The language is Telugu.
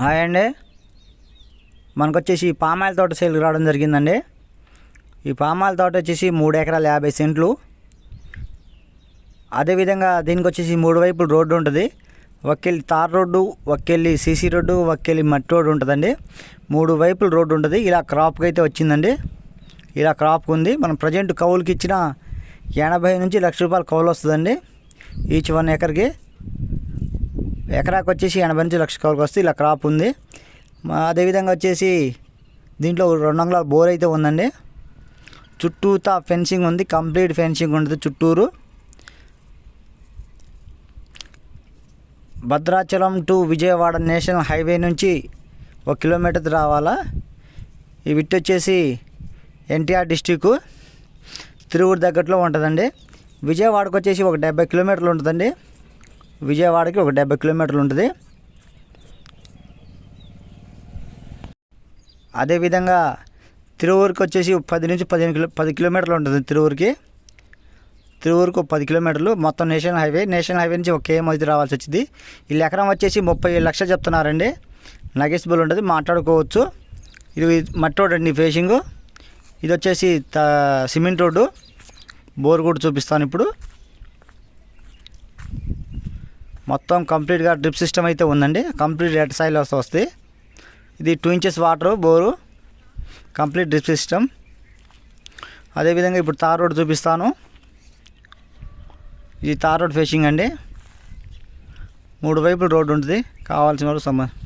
హాయ్ అండి మనకు వచ్చేసి పామాయిల్ తోట సేల్కి రావడం జరిగిందండి. ఈ పామాయిల్ తోట వచ్చేసి మూడు ఎకరాల యాభై సెంట్లు. అదేవిధంగా దీనికి వచ్చేసి మూడు వైపులు రోడ్డు ఉంటుంది. ఒక్కెళ్ళి తార్ రోడ్డు ఒక్కెళ్ళి సీసీ రోడ్డు ఒక్కెళ్ళి మట్టి రోడ్డు ఉంటుందండి. మూడు వైపులు రోడ్డు ఉంటుంది. ఇలా క్రాప్కి అయితే వచ్చిందండి. ఇలా క్రాప్కి ఉంది. మనం ప్రజెంట్ కౌలుకి ఇచ్చిన ఎనభై నుంచి లక్ష రూపాయలు కౌలు వస్తుందండి. ఈచ్ వన్ ఎకర్కి. ఎకరాకు వచ్చేసి ఎనభై నుంచి లక్ష కవర్కి వస్తే ఇలా క్రాప్ ఉంది. అదేవిధంగా వచ్చేసి దీంట్లో రెండు అంగుళాల బోర్ అయితే ఉందండి. చుట్టూతా ఫెన్సింగ్ ఉంది కంప్లీట్ ఫెన్సింగ్ ఉంటుంది చుట్టూరు. Bhadrachalam to Vijayawada national highway నుంచి ఒక కిలోమీటర్ రావాలా? ఈ విట్ వచ్చేసి ఎన్టీఆర్ డిస్టిక్ తిరువురు దగ్గరలో ఉంటుందండి. విజయవాడకు వచ్చేసి ఒక డెబ్బై కిలోమీటర్లు ఉంటుందండి. విజయవాడకి ఒక డెబ్బై కిలోమీటర్లు ఉంటుంది. అదేవిధంగా తిరువూరుకి వచ్చేసి పది నుంచి పదిహేను కిలో పది కిలోమీటర్లు ఉంటుంది తిరువూరుకి. తిరువూరుకు పది కిలోమీటర్లు మొత్తం నేషనల్ హైవే నేషనల్ హైవే నుంచి ఒక కేఎం అయితే రావాల్సి వచ్చింది. వీళ్ళు ఎకరం వచ్చేసి ముప్పై లక్షలు చెప్తున్నారండి. నగేసిబుల్ ఉంటుంది మాట్లాడుకోవచ్చు. ఇది మట్టి రోడ్ అండి ఫేసింగ్ ఇది వచ్చేసి త సిమెంట్ రోడ్డు. బోర్ కూడా చూపిస్తాను ఇప్పుడు. మొత్తం కంప్లీట్గా డ్రిప్ సిస్టమ్ అయితే ఉందండి. కంప్లీట్ రెడ్ సైల్ వస్తుంది ఇది two inches water bore complete drip system. అదేవిధంగా ఇప్పుడు తార్ రోడ్ చూపిస్తాను. ఇది తార్ రోడ్ ఫేసింగ్ అండి. మూడు వైపులు రోడ్డు ఉంటుంది. కావాల్సిన వరకు సంబంధం